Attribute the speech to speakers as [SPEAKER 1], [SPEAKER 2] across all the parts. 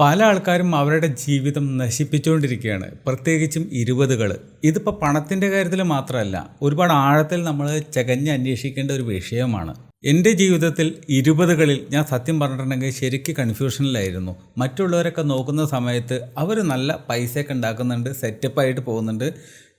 [SPEAKER 1] പല ആൾക്കാരും അവരുടെ ജീവിതം നശിപ്പിച്ചുകൊണ്ടിരിക്കുകയാണ്. പ്രത്യേകിച്ചും ഇരുപതുകൾ ഇതിപ്പോൾ പണത്തിന്റെ കാര്യത്തിൽ മാത്രമല്ല ഒരുപാട് ആഴത്തിൽ നമ്മൾ ചകഞ്ഞ് അന്വേഷിക്കേണ്ട ഒരു വിഷയമാണ്. എന്റെ ജീവിതത്തിൽ ഇരുപതുകളിൽ ഞാൻ സത്യം പറഞ്ഞിട്ടുണ്ടെങ്കിൽ ശരിക്കും കൺഫ്യൂഷനിലായിരുന്നു. മറ്റുള്ളവരൊക്കെ നോക്കുന്ന സമയത്ത് അവർ നല്ല പൈസയൊക്കെ ഉണ്ടാക്കുന്നുണ്ട് സെറ്റപ്പായിട്ട് പോകുന്നുണ്ട്.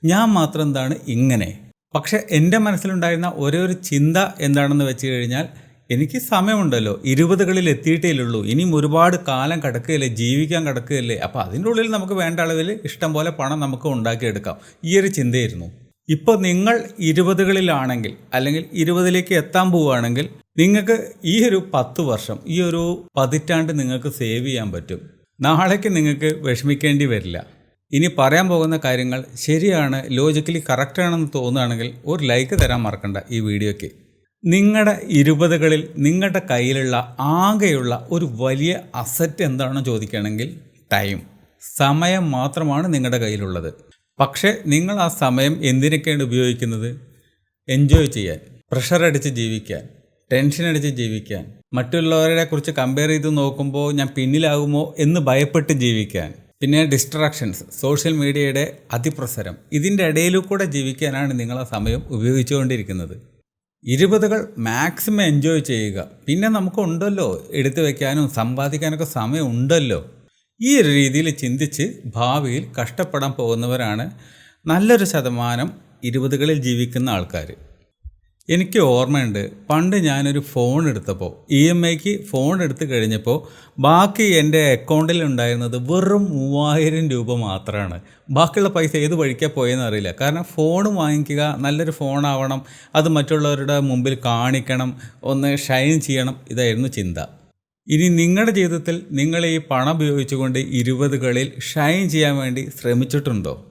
[SPEAKER 1] ഞാൻ മാത്രം എന്താണ് ഇങ്ങനെ? പക്ഷേ എന്റെ മനസ്സിലുണ്ടായിരുന്ന ഒരേ ഒരു ചിന്ത എന്താണെന്ന് വെച്ച് കഴിഞ്ഞാൽ എനിക്ക് സമയമുണ്ടല്ലോ. ഇരുപതുകളിൽ എത്തിയിട്ടേ ഉള്ളൂ ഇനിയും ഒരുപാട് കാലം കിടക്കുകയല്ലേ? ജീവിക്കാൻ കിടക്കുകയല്ലേ? അപ്പോൾ അതിന്റെ ഉള്ളിൽ നമുക്ക് വേണ്ട അളവിൽ ഇഷ്ടം പോലെ പണം നമുക്ക് ഉണ്ടാക്കിയെടുക്കാം. ഈ ഒരു ചിന്തയായിരുന്നു. ഇപ്പോൾ നിങ്ങൾ ഇരുപതുകളിലാണെങ്കിൽ അല്ലെങ്കിൽ ഇരുപതിലേക്ക് എത്താൻ പോവുകയാണെങ്കിൽ നിങ്ങൾക്ക് ഈ ഒരു പത്ത് വർഷം ഈ ഒരു പതിറ്റാണ്ട് നിങ്ങൾക്ക് സേവ് ചെയ്യാൻ പറ്റും. നാളേക്ക് നിങ്ങൾക്ക് വിഷമിക്കേണ്ടി വരില്ല. ഇനി പറയാൻ പോകുന്ന കാര്യങ്ങൾ ശരിയാണ് ലോജിക്കലി കറക്റ്റ് ആണെന്ന് തോന്നുകയാണെങ്കിൽ ഒരു ലൈക്ക് തരാൻ മറക്കണ്ട ഈ വീഡിയോയ്ക്ക്. നിങ്ങളുടെ ഇരുപതുകളിൽ നിങ്ങളുടെ കയ്യിലുള്ള ആകെയുള്ള ഒരു വലിയ അസറ്റ് എന്താണെന്ന് ചോദിക്കുകയാണെങ്കിൽ ടൈം സമയം മാത്രമാണ് നിങ്ങളുടെ കയ്യിലുള്ളത്. പക്ഷേ നിങ്ങൾ ആ സമയം എന്തിനൊക്കെയാണ് ഉപയോഗിക്കുന്നത്? എൻജോയ് ചെയ്യാൻ പ്രഷർ അടിച്ച് ജീവിക്കാൻ ടെൻഷൻ അടിച്ച് ജീവിക്കാൻ മറ്റുള്ളവരെ കുറിച്ച് കമ്പയർ ചെയ്ത് നോക്കുമ്പോൾ ഞാൻ പിന്നിലാകുമോ എന്ന് ഭയപ്പെട്ട് ജീവിക്കാൻ. പിന്നെ ഡിസ്ട്രാക്ഷൻസ് സോഷ്യൽ മീഡിയയുടെ അതിപ്രസരം ഇതിന്റെ ഇടയിൽ കൂടെ ജീവിക്കാനാണ് നിങ്ങൾ ആ സമയം ഉപയോഗിച്ചുകൊണ്ടിരിക്കുന്നത്. ഇരുപതുകൾ മാക്സിമം എൻജോയ് ചെയ്യുക. പിന്നെ നമുക്കുണ്ടല്ലോ എടുത്തു വയ്ക്കാനും സമ്പാദിക്കാനൊക്കെ സമയം ഉണ്ടല്ലോ ഈ ഒരു രീതിയിൽ ചിന്തിച്ച് ഭാവിയിൽ കഷ്ടപ്പെടാൻ പോകുന്നവരാണ് നല്ലൊരു ശതമാനം ഇരുപതുകളിൽ ജീവിക്കുന്ന ആൾക്കാർ എനിക്ക് ഓർമ്മയുണ്ട്. പണ്ട് ഞാനൊരു ഫോൺ എടുത്തപ്പോൾ ഇ എം ഐക്ക് ഫോൺ എടുത്തു കഴിഞ്ഞപ്പോൾ ബാക്കി എന്റെ അക്കൗണ്ടിൽ ഉണ്ടായിരുന്നത് വെറും മൂവായിരം രൂപ മാത്രമാണ് ബാക്കിയുള്ള പൈസ ഏത് വഴിക്കാണ് പോയെന്ന് അറിയില്ല. കാരണം ഫോൺ വാങ്ങിക്കുക നല്ലൊരു ഫോണാവണം അത് മറ്റുള്ളവരുടെ മുമ്പിൽ കാണിക്കണം ഒന്ന് ഷൈൻ ചെയ്യണം ഇതായിരുന്നു ചിന്ത. ഇനി നിങ്ങളുടെ ജീവിതത്തിൽ നിങ്ങൾ ഈ പണം ഉപയോഗിച്ചുകൊണ്ട് ഇരുപതുകളിൽ ഷൈൻ ചെയ്യാൻ വേണ്ടി ശ്രമിച്ചിട്ടുണ്ടോ?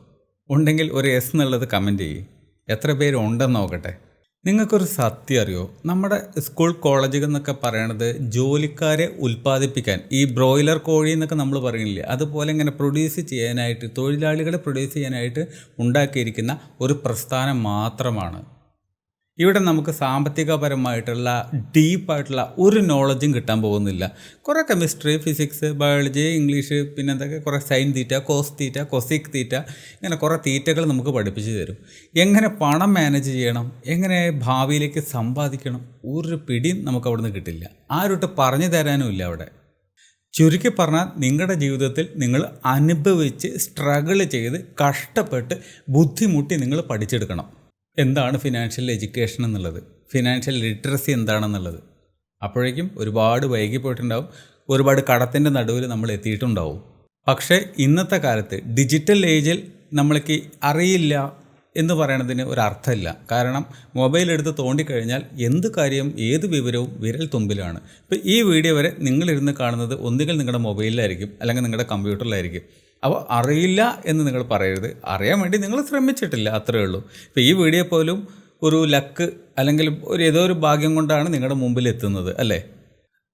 [SPEAKER 1] ഉണ്ടെങ്കിൽ ഒരു എസ് എന്നുള്ളത് കമന്റ് ചെയ്യും. എത്ര പേര് ഉണ്ടെന്ന് നോക്കട്ടെ. നിങ്ങൾക്കൊരു സത്യം അറിയോ? നമ്മുടെ സ്കൂൾ കോളേജുകൾ എന്നൊക്കെ പറയണത് ജോലിക്കാരെ ഉൽപ്പാദിപ്പിക്കാൻ ഈ ബ്രോയിലർ കോഴി എന്നൊക്കെ നമ്മൾ പറയുന്നില്ലേ അതുപോലെ ഇങ്ങനെ പ്രൊഡ്യൂസ് ചെയ്യാനായിട്ട് തൊഴിലാളികളെ പ്രൊഡ്യൂസ് ചെയ്യാനായിട്ട് ഉണ്ടാക്കിയിരിക്കുന്ന ഒരു പ്രസ്ഥാനം മാത്രമാണ്. ഇവിടെ നമുക്ക് സാമ്പത്തികപരമായിട്ടുള്ള ഡീപ്പായിട്ടുള്ള ഒരു നോളജും കിട്ടാൻ പോകുന്നില്ല. കുറേ കെമിസ്ട്രി ഫിസിക്സ് ബയോളജി ഇംഗ്ലീഷ് പിന്നെ എന്തൊക്കെ കുറേ sine theta cos theta cosec theta ഇങ്ങനെ കുറേ തീറ്റകൾ നമുക്ക് പഠിപ്പിച്ചു തരും. എങ്ങനെ പണം മാനേജ് ചെയ്യണം എങ്ങനെ ഭാവിയിലേക്ക് സമ്പാദിക്കണം ഒരു പിടിയും നമുക്ക് അവിടുന്ന് കിട്ടില്ല. ആരോട്ട് പറഞ്ഞു തരാനും ഇല്ല അവിടെ. ചുരുക്കി പറഞ്ഞാൽ നിങ്ങളുടെ ജീവിതത്തിൽ നിങ്ങൾ അനുഭവിച്ച് സ്ട്രഗിൾ ചെയ്ത് കഷ്ടപ്പെട്ട് ബുദ്ധിമുട്ടി നിങ്ങൾ പഠിച്ചെടുക്കണം. എന്താണ് ഫിനാൻഷ്യൽ എഡ്യൂക്കേഷൻ എന്നുള്ളത്? ഫിനാൻഷ്യൽ ലിറ്ററസി എന്താണെന്നുള്ളത്? അപ്പോഴേക്കും ഒരുപാട് വൈകി പോയിട്ടുണ്ടാവും ഒരുപാട് കടത്തിന്റെ നടുവിൽ നമ്മൾ എത്തിയിട്ടുണ്ടാവും. പക്ഷേ ഇന്നത്തെ കാലത്ത് ഡിജിറ്റൽ ഏജിൽ നമ്മൾക്ക് അറിയില്ല എന്ന് പറയണതിന് അർത്ഥമില്ല. കാരണം മൊബൈൽ എടുത്ത് തോണ്ടിക്കഴിഞ്ഞാൽ എന്ത് കാര്യവും ഏത് വിവരവും വിരൽ തുമ്പിലാണ്. ഇപ്പോൾ ഈ വീഡിയോ വരെ നിങ്ങളിരുന്ന് കാണുന്നത് ഒന്നുകിൽ നിങ്ങളുടെ മൊബൈലിലായിരിക്കും അല്ലെങ്കിൽ നിങ്ങളുടെ കമ്പ്യൂട്ടറിലായിരിക്കും അപ്പോൾ അറിയില്ല എന്ന് നിങ്ങൾ പറയരുത്. അറിയാൻ വേണ്ടി നിങ്ങൾ ശ്രമിച്ചിട്ടില്ല അത്രയേ ഉള്ളൂ. ഇപ്പോൾ ഈ വീഡിയോ പോലും ഒരു ലക്ക് അല്ലെങ്കിൽ ഒരു ഏതോ ഒരു ഭാഗ്യം കൊണ്ടാണ് നിങ്ങളുടെ മുമ്പിൽ എത്തുന്നത് അല്ലേ?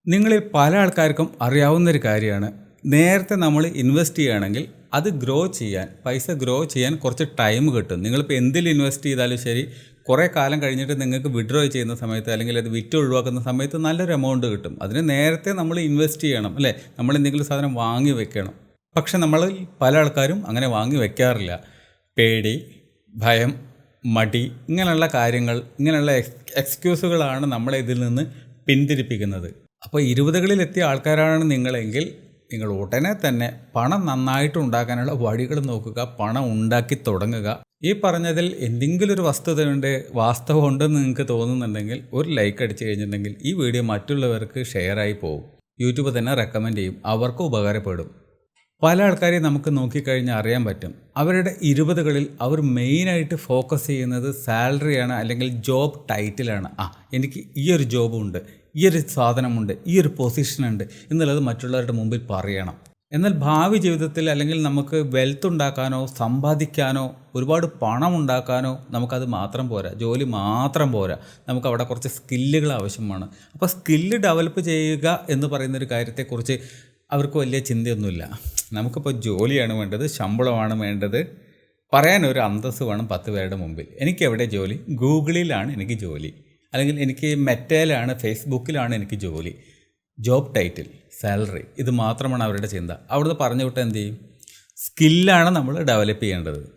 [SPEAKER 1] നിങ്ങളിൽ പല ആൾക്കാർക്കും അറിയാവുന്ന ഒരു കാര്യമാണ്. നേരത്തെ നമ്മൾ ഇൻവെസ്റ്റ് ചെയ്യുകയാണെങ്കിൽ അത് ഗ്രോ ചെയ്യാൻ പൈസ ഗ്രോ ചെയ്യാൻ കുറച്ച് ടൈം കിട്ടും. നിങ്ങളിപ്പോൾ എന്തിൽ ഇൻവെസ്റ്റ് ചെയ്താലും ശരി കുറേ കാലം കഴിഞ്ഞിട്ട് നിങ്ങൾക്ക് വിഡ്രോ ചെയ്യുന്ന സമയത്ത് അല്ലെങ്കിൽ അത് വിറ്റ് ഒഴിവാക്കുന്ന സമയത്ത് നല്ലൊരു എമൗണ്ട് കിട്ടും. അതിന് നേരത്തെ നമ്മൾ ഇൻവെസ്റ്റ് ചെയ്യണം അല്ലേ? നമ്മൾ എന്തെങ്കിലും സാധനം വാങ്ങി വെക്കണം. പക്ഷെ നമ്മൾ പല ആൾക്കാരും അങ്ങനെ വാങ്ങി വെക്കാറില്ല. പേടി ഭയം മടി ഇങ്ങനെയുള്ള കാര്യങ്ങൾ ഇങ്ങനെയുള്ള എക്സ്ക്യൂസുകളാണ് നമ്മളെ ഇതിൽ നിന്ന് പിന്തിരിപ്പിക്കുന്നത്. അപ്പോൾ ഇരുപതുകളിൽ എത്തിയ ആൾക്കാരാണ് നിങ്ങളെങ്കിൽ നിങ്ങൾ ഉടനെ തന്നെ പണം നന്നായിട്ട് ഉണ്ടാക്കാനുള്ള വഴികൾ നോക്കുക പണം ഉണ്ടാക്കി തുടങ്ങുക. ഈ പറഞ്ഞതിൽ എന്തെങ്കിലും ഒരു വസ്തുതയുണ്ട് വാസ്തവം ഉണ്ടെന്ന് നിങ്ങൾക്ക് തോന്നുന്നുണ്ടെങ്കിൽ ഒരു ലൈക്ക് അടിച്ചു കഴിഞ്ഞിട്ടുണ്ടെങ്കിൽ ഈ വീഡിയോ മറ്റുള്ളവർക്ക് ഷെയർ ആയി പോകും. യൂട്യൂബ് തന്നെ റെക്കമെൻഡ് ചെയ്യും അവർക്ക് ഉപകാരപ്പെടും. പല ആൾക്കാരെയും നമുക്ക് നോക്കിക്കഴിഞ്ഞാൽ അറിയാൻ പറ്റും. അവരുടെ ഇരുപതുകളിൽ അവർ മെയിനായിട്ട് ഫോക്കസ് ചെയ്യുന്നത് സാലറിയാണ് അല്ലെങ്കിൽ ജോബ് ടൈറ്റിലാണ് ആ എനിക്ക് ഈ ഒരു ജോബുണ്ട് ഈ ഒരു സാധനമുണ്ട് ഈ ഒരു പൊസിഷനുണ്ട് എന്നുള്ളത് മറ്റുള്ളവരുടെ മുമ്പിൽ പറയണം. എന്നാൽ ഭാവി ജീവിതത്തിൽ അല്ലെങ്കിൽ നമുക്ക് വെൽത്ത് ഉണ്ടാക്കാനോ സമ്പാദിക്കാനോ ഒരുപാട് പണം ഉണ്ടാക്കാനോ നമുക്കത് മാത്രം പോരാ. ജോലി മാത്രം പോരാ. നമുക്ക് അവിടെ കുറച്ച് സ്കില്ലുകൾ ആവശ്യമാണ്. അപ്പോൾ സ്കില്ല് ഡെവലപ്പ് ചെയ്യുക എന്ന് പറയുന്നൊരു കാര്യത്തെക്കുറിച്ച് അവർക്ക് വലിയ ചിന്തയൊന്നുമില്ല. നമുക്കിപ്പോൾ ജോലിയാണ് വേണ്ടത് ശമ്പളമാണ് വേണ്ടത്. പറയാൻ ഒരു അന്തസ്സ് വേണം പത്ത് പേരുടെ മുമ്പിൽ. എനിക്ക് എവിടെ ജോലി? ഗൂഗിളിലാണ് എനിക്ക് ജോലി. അല്ലെങ്കിൽ എനിക്ക് മെറ്റയിലാണ് ഫേസ്ബുക്കിലാണ് എനിക്ക് ജോലി. ജോബ് ടൈറ്റിൽ സാലറി ഇത് മാത്രമാണ് അവരുടെ ചിന്ത. അവിടുന്ന് പറഞ്ഞു വിട്ടാൽ എന്ത് ചെയ്യും? സ്കില്ലാണ് നമ്മൾ ഡെവലപ്പ് ചെയ്യേണ്ടത്.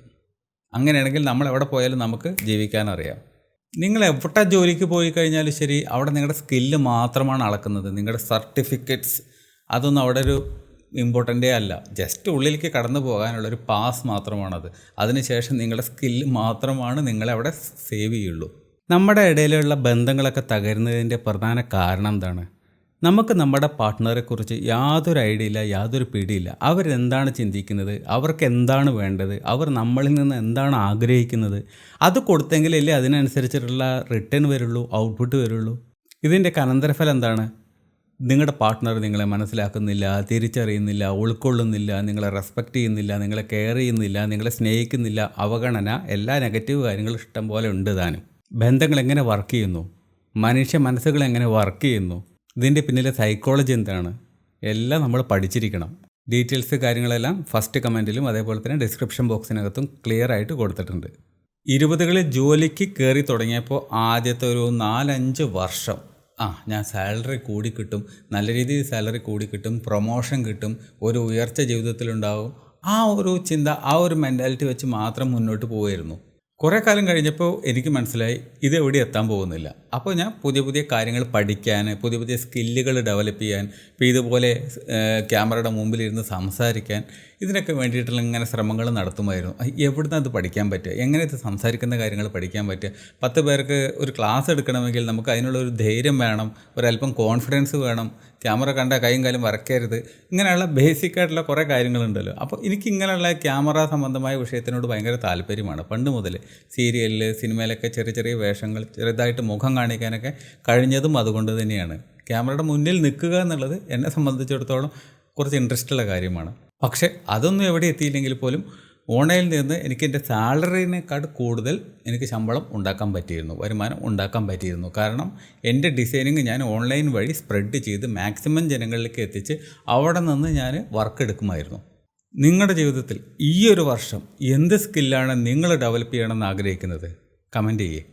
[SPEAKER 1] അങ്ങനെയാണെങ്കിൽ നമ്മൾ എവിടെ പോയാലും നമുക്ക് ജീവിക്കാൻ അറിയാം. നിങ്ങൾ എവിടെ ജോലിക്ക് പോയി കഴിഞ്ഞാലും ശരി അവിടെ നിങ്ങളുടെ സ്കില്ല് മാത്രമാണ് അളക്കുന്നത്. നിങ്ങളുടെ സർട്ടിഫിക്കറ്റ്സ് അതൊന്നും അവിടെ ഒരു ഇമ്പോർട്ടന്റേ അല്ല. ജസ്റ്റ് ഉള്ളിലേക്ക് കടന്നു പോകാനുള്ള ഒരു പാസ് മാത്രമാണത് അതിനുശേഷം നിങ്ങളുടെ സ്കില്ല് മാത്രമാണ് നിങ്ങളെ അവിടെ സേവ് ചെയ്യുള്ളൂ. നമ്മുടെ ഇടയിലുള്ള ബന്ധങ്ങളൊക്കെ തകരുന്നതിന്റെ പ്രധാന കാരണം എന്താണ്? നമുക്ക് നമ്മുടെ പാർട്ട്ണറെക്കുറിച്ച് യാതൊരു ഐഡിയ ഇല്ല യാതൊരു പിടിയില്ല. അവരെന്താണ് ചിന്തിക്കുന്നത്? അവർക്ക് എന്താണ് വേണ്ടത്? അവർ നമ്മളിൽ നിന്ന് എന്താണ് ആഗ്രഹിക്കുന്നത്? അത് കൊടുത്തെങ്കിലല്ലേ അതിനനുസരിച്ചിട്ടുള്ള റിട്ടേൺ വരുള്ളൂ ഔട്ട്പുട്ട് വരുള്ളൂ. ഇതിന്റെ അനന്തരഫലം എന്താണ്? നിങ്ങളുടെ പാർട്ട്ണർ നിങ്ങളെ മനസ്സിലാക്കുന്നില്ല തിരിച്ചറിയുന്നില്ല ഉൾക്കൊള്ളുന്നില്ല നിങ്ങളെ റെസ്പെക്റ്റ് ചെയ്യുന്നില്ല നിങ്ങളെ കെയർ ചെയ്യുന്നില്ല നിങ്ങളെ സ്നേഹിക്കുന്നില്ല അവഗണന എല്ലാ നെഗറ്റീവ് കാര്യങ്ങളും ഇഷ്ടം പോലെ ഉണ്ട് താനും. ബന്ധങ്ങൾ എങ്ങനെ വർക്ക് ചെയ്യുന്നു? മനുഷ്യ മനസ്സുകൾ എങ്ങനെ വർക്ക് ചെയ്യുന്നു? ഇതിന്റെ പിന്നിലെ സൈക്കോളജി എന്താണ്? എല്ലാം നമ്മൾ പഠിച്ചിരിക്കണം. ഡീറ്റെയിൽസ് കാര്യങ്ങളെല്ലാം ഫസ്റ്റ് കമന്റിലും അതേപോലെ തന്നെ ഡിസ്ക്രിപ്ഷൻ ബോക്സിനകത്തും ക്ലിയർ ആയിട്ട് കൊടുത്തിട്ടുണ്ട്. ഇരുപതുകളിൽ ജോലിക്ക് കയറി തുടങ്ങിയപ്പോൾ ആദ്യത്തെ ഒരു നാലഞ്ച് വർഷം ആ ഞാൻ സാലറി കൂടി കിട്ടും. നല്ല രീതിയിൽ സാലറി കൂടി കിട്ടും. പ്രൊമോഷൻ കിട്ടും. ഒരു ഉയർച്ച ജീവിതത്തിലുണ്ടാവും. ആ ഒരു ചിന്ത ആ ഒരു മെന്റാലിറ്റി വെച്ച് മാത്രം മുന്നോട്ട് പോവുമായിരുന്നു കുറേ കാലം കഴിഞ്ഞപ്പോൾ എനിക്ക് മനസ്സിലായി ഇത് എവിടെ എത്താൻ പോകുന്നില്ല. അപ്പോൾ ഞാൻ പുതിയ പുതിയ കാര്യങ്ങൾ പഠിക്കാൻ പുതിയ പുതിയ സ്കില്ലുകൾ ഡെവലപ്പ് ചെയ്യാൻ ഇപ്പോൾ ഇതുപോലെ ക്യാമറയുടെ മുമ്പിലിരുന്ന് സംസാരിക്കാൻ ഇതിനൊക്കെ വേണ്ടിയിട്ടുള്ള ഇങ്ങനെ ശ്രമങ്ങൾ നടത്തുമായിരുന്നു. എവിടുന്ന് അത് പഠിക്കാൻ പറ്റുക? എങ്ങനെ ഇത് സംസാരിക്കുന്ന കാര്യങ്ങൾ പഠിക്കാൻ പറ്റുക? പത്ത് പേർക്ക് ഒരു ക്ലാസ് എടുക്കണമെങ്കിൽ നമുക്ക് അതിനുള്ള ഒരു ധൈര്യം വേണം ഒരല്പം കോൺഫിഡൻസ് വേണം ക്യാമറ കണ്ട കൈയും കാലും വരയ്ക്കരുത് ഇങ്ങനെയുള്ള ബേസിക് ആയിട്ടുള്ള കുറേ കാര്യങ്ങളുണ്ടല്ലോ. അപ്പോൾ എനിക്ക് ഇങ്ങനെയുള്ള ക്യാമറ സംബന്ധമായ വിഷയത്തിനോട് ഭയങ്കര താല്പര്യമാണ്. പണ്ട് മുതൽ സീരിയലിൽ സിനിമയിലൊക്കെ ചെറിയ ചെറിയ വേഷങ്ങൾ ചെറുതായിട്ട് മുഖം കാണിക്കാനൊക്കെ കഴിഞ്ഞതും അതുകൊണ്ട് തന്നെയാണ്. ക്യാമറയുടെ മുന്നിൽ നിൽക്കുക എന്നുള്ളത് എന്നെ സംബന്ധിച്ചിടത്തോളം കുറച്ച് ഇൻട്രസ്റ്റുള്ള കാര്യമാണ്. പക്ഷേ അതൊന്നും എവിടെ എത്തിയില്ലെങ്കിൽ പോലും ഓണയിൽ നിന്ന് എനിക്ക് എന്റെ സാലറിനേക്കാൾ കൂടുതൽ എനിക്ക് ശമ്പളം ഉണ്ടാക്കാൻ പറ്റിയിരുന്നു വരുമാനം ഉണ്ടാക്കാൻ പറ്റിയിരുന്നു. കാരണം എന്റെ ഡിസൈനിങ് ഞാൻ ഓൺലൈൻ വഴി സ്പ്രെഡ് ചെയ്ത് മാക്സിമം ജനങ്ങളിലേക്ക് എത്തിച്ച് അവിടെ നിന്ന് ഞാൻ വർക്ക് എടുക്കുമായിരുന്നു. നിങ്ങളുടെ ജീവിതത്തിൽ ഈ ഒരു വർഷം എന്ത് സ്കില്ലാണ് നിങ്ങൾ ഡെവലപ്പ് ചെയ്യണമെന്ന് ആഗ്രഹിക്കുന്നത്? കമന്റ് ചെയ്യേ.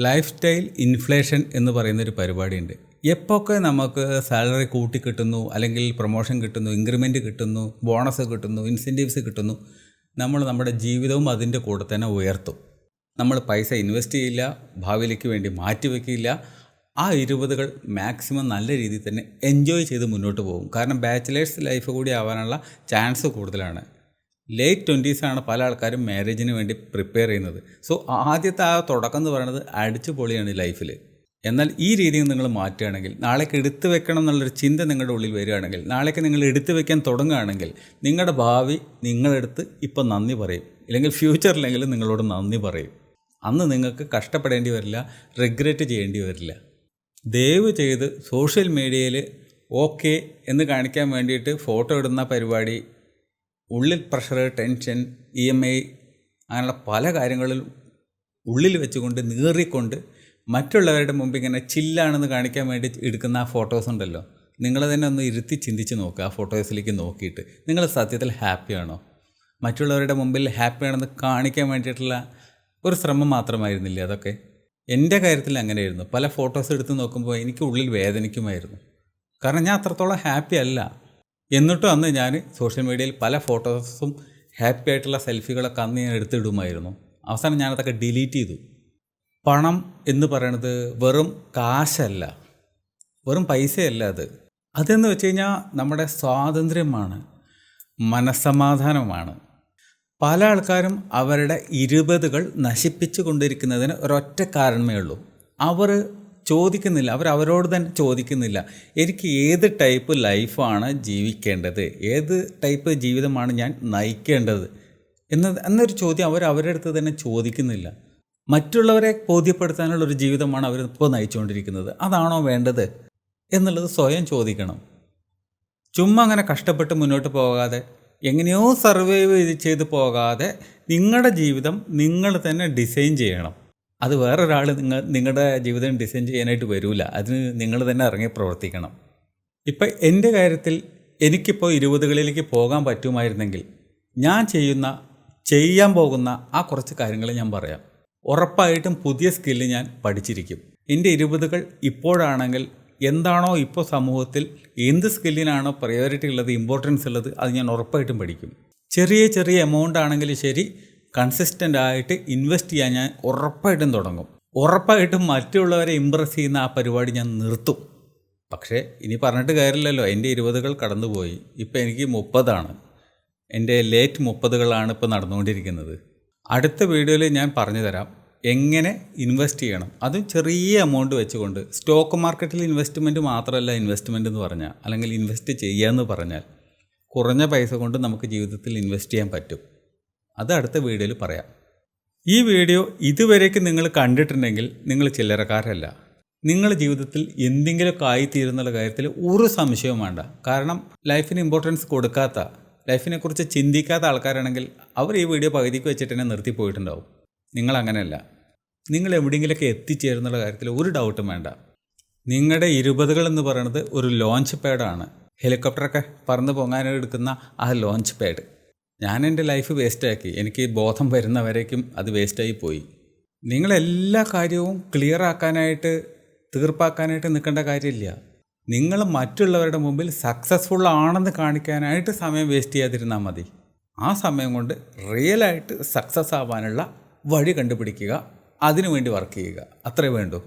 [SPEAKER 1] ലൈഫ് സ്റ്റൈൽ ഇൻഫ്ലേഷൻ എന്ന് പറയുന്നൊരു പരിപാടിയുണ്ട്. എപ്പോഴൊക്കെ നമുക്ക് സാലറി കൂട്ടി കിട്ടുന്നു അല്ലെങ്കിൽ പ്രൊമോഷൻ കിട്ടുന്നു ഇൻക്രിമെന്റ് കിട്ടുന്നു ബോണസ് കിട്ടുന്നു ഇൻസെന്റീവ്സ് കിട്ടുന്നു നമ്മൾ നമ്മുടെ ജീവിതവും അതിന്റെ കൂടെ തന്നെ ഉയർത്തും. നമ്മൾ പൈസ ഇൻവെസ്റ്റ് ചെയ്യില്ല ഭാവിയിലേക്ക് വേണ്ടി മാറ്റി വയ്ക്കില്ല ആ ഇരുപതുകൾ മാക്സിമം നല്ല രീതിയിൽ തന്നെ എൻജോയ് ചെയ്ത് മുന്നോട്ട് പോകും. കാരണം ബാച്ചിലേഴ്സ് ലൈഫ് കൂടി ആവാനുള്ള ചാൻസ് കൂടുതലാണ്. ലേറ്റ് ട്വന്റീസാണ് പല ആൾക്കാരും മാരേജിന് വേണ്ടി പ്രിപ്പയർ ചെയ്യുന്നത്. സോ ആദ്യത്തെ ആ തുടക്കം എന്ന് പറയുന്നത് അടിച്ചു പൊളിയാണ് ലൈഫിൽ എന്നാൽ ഈ രീതിയിൽ നിങ്ങൾ മാറ്റുകയാണെങ്കിൽ നാളേക്ക് എടുത്തു വെക്കണം എന്നുള്ളൊരു ചിന്ത നിങ്ങളുടെ ഉള്ളിൽ വരികയാണെങ്കിൽ നാളേക്ക് നിങ്ങൾ എടുത്തു വെക്കാൻ തുടങ്ങുകയാണെങ്കിൽ നിങ്ങളുടെ ഭാവി നിങ്ങളെടുത്ത് ഇപ്പം നന്ദി പറയും. ഇല്ലെങ്കിൽ ഫ്യൂച്ചറിലെങ്കിലും നിങ്ങളോട് നന്ദി പറയും. അന്ന് നിങ്ങൾക്ക് കഷ്ടപ്പെടേണ്ടി വരില്ല റിഗ്രറ്റ് ചെയ്യേണ്ടി വരില്ല. ദയവ് ചെയ്ത് സോഷ്യൽ മീഡിയയിൽ ഓക്കെ എന്ന് കാണിക്കാൻ വേണ്ടിയിട്ട് ഫോട്ടോ ഇടുന്ന പരിപാടി ഉള്ളിൽ pressure tension E M I അങ്ങനെയുള്ള പല കാര്യങ്ങളിൽ ഉള്ളിൽ വെച്ചുകൊണ്ട് നീറിക്കൊണ്ട് മറ്റുള്ളവരുടെ മുമ്പ് ഇങ്ങനെ ചില്ലാണെന്ന് കാണിക്കാൻ വേണ്ടി എടുക്കുന്ന ആ ഫോട്ടോസ് ഉണ്ടല്ലോ. നിങ്ങൾ തന്നെ ഒന്ന് ഇരുത്തി ചിന്തിച്ച് നോക്കുക ആ ഫോട്ടോസിലേക്ക് നോക്കിയിട്ട്. നിങ്ങൾ സത്യത്തിൽ ഹാപ്പിയാണോ മറ്റുള്ളവരുടെ മുമ്പിൽ ഹാപ്പിയാണെന്ന് കാണിക്കാൻ വേണ്ടിയിട്ടുള്ള ഒരു ശ്രമം മാത്രമായിരുന്നില്ല അതൊക്കെ? എന്റെ കാര്യത്തിൽ അങ്ങനെയായിരുന്നു. പല ഫോട്ടോസ് എടുത്ത് നോക്കുമ്പോൾ എനിക്ക് ഉള്ളിൽ വേദനിക്കുമായിരുന്നു. കാരണം ഞാൻ അത്രത്തോളം ഹാപ്പി അല്ല. എന്നിട്ടും അന്ന് ഞാൻ സോഷ്യൽ മീഡിയയിൽ പല ഫോട്ടോസും ഹാപ്പി ആയിട്ടുള്ള സെൽഫികളൊക്കെ അന്ന് ഞാൻ എടുത്തിടുമായിരുന്നു. അവസാനം ഞാനതൊക്കെ ഡിലീറ്റ് ചെയ്തു. പണം എന്ന് പറയണത് വെറും കാശല്ല. വെറും പൈസയല്ല അത്. അതെന്ന് വെച്ച് കഴിഞ്ഞാൽ നമ്മുടെ സ്വാതന്ത്ര്യമാണ് മനസ്സമാധാനമാണ് പല ആൾക്കാരും അവരുടെ ഇരുപതുകൾ നശിപ്പിച്ചു കൊണ്ടിരിക്കുന്നതിന് ഒരൊറ്റ കാരണമേ ഉള്ളൂ. അവർ ചോദിക്കുന്നില്ല അവർ അവരോട് തന്നെ ചോദിക്കുന്നില്ല എനിക്ക് ഏത് ടൈപ്പ് ലൈഫാണ് ജീവിക്കേണ്ടത് ഏത് ടൈപ്പ് ജീവിതമാണ് ഞാൻ നയിക്കേണ്ടത് എന്ന എന്നൊരു ചോദ്യം അവർ അവരുടെ അടുത്ത് തന്നെ ചോദിക്കുന്നില്ല. മറ്റുള്ളവരെ ബോധ്യപ്പെടുത്താനുള്ള ഒരു ജീവിതമാണ് അവർ ഇപ്പോൾ നയിച്ചുകൊണ്ടിരിക്കുന്നത്. അതാണോ വേണ്ടത് എന്നുള്ളത് സ്വയം ചോദിക്കണം. ചുമ്മാ അങ്ങനെ കഷ്ടപ്പെട്ട് മുന്നോട്ട് പോകാതെ എങ്ങനെയോ സർവൈവ് ചെയ്ത് പോകാതെ നിങ്ങളുടെ ജീവിതം നിങ്ങൾ തന്നെ ഡിസൈൻ ചെയ്യണം. അത് വേറൊരാൾ നിങ്ങൾ നിങ്ങളുടെ ജീവിതം ഡിസൈൻ ചെയ്യാനായിട്ട് വരില്ല അതിന് നിങ്ങൾ തന്നെ ഇറങ്ങി പ്രവർത്തിക്കണം. ഇപ്പം എന്റെ കാര്യത്തിൽ എനിക്കിപ്പോൾ ഇരുപതുകളിലേക്ക് പോകാൻ പറ്റുമായിരുന്നെങ്കിൽ ഞാൻ ചെയ്യുന്ന ചെയ്യാൻ പോകുന്ന ആ കുറച്ച് കാര്യങ്ങൾ ഞാൻ പറയാം. ഉറപ്പായിട്ടും പുതിയ സ്കില്ല് ഞാൻ പഠിച്ചിരിക്കും. എന്റെ ഇരുപതുകൾ ഇപ്പോഴാണെങ്കിൽ എന്താണോ ഇപ്പോൾ സമൂഹത്തിൽ എന്ത് സ്കില്ലിനാണോ പ്രയോറിറ്റി ഉള്ളത് ഇമ്പോർട്ടൻസ് ഉള്ളത് അത് ഞാൻ ഉറപ്പായിട്ടും പഠിക്കും. ചെറിയ ചെറിയ എമൗണ്ട് ആണെങ്കിലും ശരി കൺസിസ്റ്റന്റ് ആയിട്ട് ഇൻവെസ്റ്റ് ചെയ്യാൻ ഞാൻ ഉറപ്പായിട്ടും തുടങ്ങും. ഉറപ്പായിട്ടും മറ്റുള്ളവരെ ഇമ്പ്രസ് ചെയ്യുന്ന ആ പരിപാടി ഞാൻ നിർത്തും. പക്ഷേ ഇനി പറഞ്ഞിട്ട് കാര്യമില്ലല്ലോ എന്റെ ഇരുപതുകൾ കടന്നുപോയി. ഇപ്പോൾ എനിക്ക് മുപ്പതാണ്. എന്റെ ലേറ്റ് മുപ്പതുകളാണ് ഇപ്പോൾ നടന്നുകൊണ്ടിരിക്കുന്നത്. അടുത്ത വീഡിയോയിൽ ഞാൻ പറഞ്ഞു തരാം എങ്ങനെ ഇൻവെസ്റ്റ് ചെയ്യണം. അത് ചെറിയ എമൗണ്ട് വെച്ചുകൊണ്ട് സ്റ്റോക്ക് മാർക്കറ്റിൽ ഇൻവെസ്റ്റ്മെന്റ് മാത്രമല്ല ഇൻവെസ്റ്റ്മെന്റ് എന്ന് പറഞ്ഞാൽ അല്ലെങ്കിൽ ഇൻവെസ്റ്റ് ചെയ്യാമെന്ന് പറഞ്ഞാൽ കുറഞ്ഞ പൈസ കൊണ്ട് നമുക്ക് ജീവിതത്തിൽ ഇൻവെസ്റ്റ് ചെയ്യാൻ പറ്റും. അത് അടുത്ത വീഡിയോയിൽ പറയാം. ഈ വീഡിയോ ഇതുവരേക്ക് നിങ്ങൾ കണ്ടിട്ടുണ്ടെങ്കിൽ നിങ്ങൾ ചില്ലറക്കാരല്ല. നിങ്ങൾ ജീവിതത്തിൽ എന്തെങ്കിലുമൊക്കെ ആയിത്തീരുന്നുള്ള കാര്യത്തിൽ ഒരു സംശയവും വേണ്ട. കാരണം ലൈഫിന് ഇമ്പോർട്ടൻസ് കൊടുക്കാത്ത ലൈഫിനെ കുറിച്ച് ചിന്തിക്കാത്ത ആൾക്കാരാണെങ്കിൽ അവർ ഈ വീഡിയോ പകുതിക്ക് വെച്ചിട്ട് തന്നെ നിർത്തിപ്പോയിട്ടുണ്ടാവും. നിങ്ങൾ അങ്ങനെയല്ല. നിങ്ങൾ എവിടെയെങ്കിലുമൊക്കെ എത്തിച്ചേരുന്നുള്ള കാര്യത്തിൽ ഒരു ഡൗട്ടും വേണ്ട. നിങ്ങളുടെ ഇരുപതുകൾ എന്ന് പറയുന്നത് ഒരു ലോഞ്ച് പാഡാണ് ഹെലികോപ്റ്ററൊക്കെ പറന്ന് പൊങ്ങാനെടുക്കുന്ന ആ ലോഞ്ച് പാഡ് ഞാൻ എന്റെ ലൈഫ് വേസ്റ്റാക്കി എനിക്ക് ബോധം വരുന്നവരേക്കും അത് വേസ്റ്റായി പോയി. നിങ്ങളെല്ലാ കാര്യവും ക്ലിയർ ആക്കാനായിട്ട് തീർപ്പാക്കാനായിട്ട് നിൽക്കേണ്ട കാര്യമില്ല. നിങ്ങൾ മറ്റുള്ളവരുടെ മുമ്പിൽ സക്സസ്ഫുൾ ആണെന്ന് കാണിക്കാനായിട്ട് സമയം വേസ്റ്റ് ചെയ്യാതിരുന്നാൽ മതി. ആ സമയം കൊണ്ട് റിയലായിട്ട് സക്സസ് ആവാനുള്ള വഴി കണ്ടുപിടിക്കുക അതിനുവേണ്ടി വർക്ക് ചെയ്യുക. അത്രേ വേണ്ടൂ.